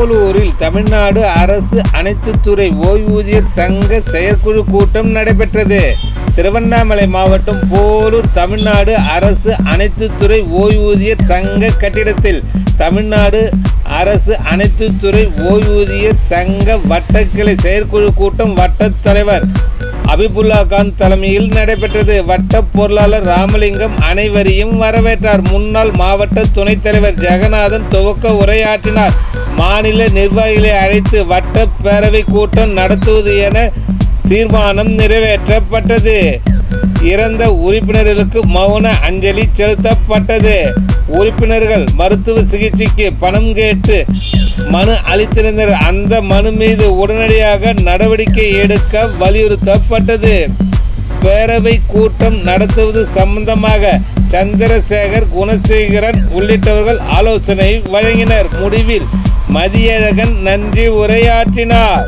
போலூரில் தமிழ்நாடு அரசு அனைத்து துறை ஓய்வூதியர் சங்க செயற்குழு கூட்டம் நடைபெற்றது. திருவண்ணாமலை மாவட்டம் போலூர் தமிழ்நாடு அரசு அனைத்து துறை ஓய்வூதியர் சங்க கட்டிடத்தில் தமிழ்நாடு அரசு அனைத்து துறை ஓய்வூதியர் சங்க வட்டக்கிளை செயற்குழு கூட்டம் வட்டத் தலைவர் அபிபுல்லா கான் தலைமையில் நடைபெற்றது. வட்ட பொருளாளர் ராமலிங்கம் அனைவரையும் வரவேற்றார். முன்னாள் மாவட்ட துணைத் தலைவர் ஜெகநாதன் துவக்க உரையாற்றினார். மாநில நிர்வாகிகளை அழைத்து வட்ட பேரவை கூட்டம் நடத்துவது என தீர்மானம் நிறைவேற்றப்பட்டது. இறந்த உறுப்பினர்களுக்கு மௌன அஞ்சலி செலுத்தப்பட்டது. உறுப்பினர்கள் மருத்துவ சிகிச்சைக்கு பணம் கேட்டு மனு அளித்திருந்தனர். அந்த மனு மீது உடனடியாக நடவடிக்கை எடுக்க வலியுறுத்தப்பட்டது. பேரவை கூட்டம் நடத்துவது சம்பந்தமாக சந்திரசேகர் குணசேகரன் உள்ளிட்டவர்கள் ஆலோசனை வழங்கினர். முடிவில் மதியழகன் நன்றி உரையாற்றினார்.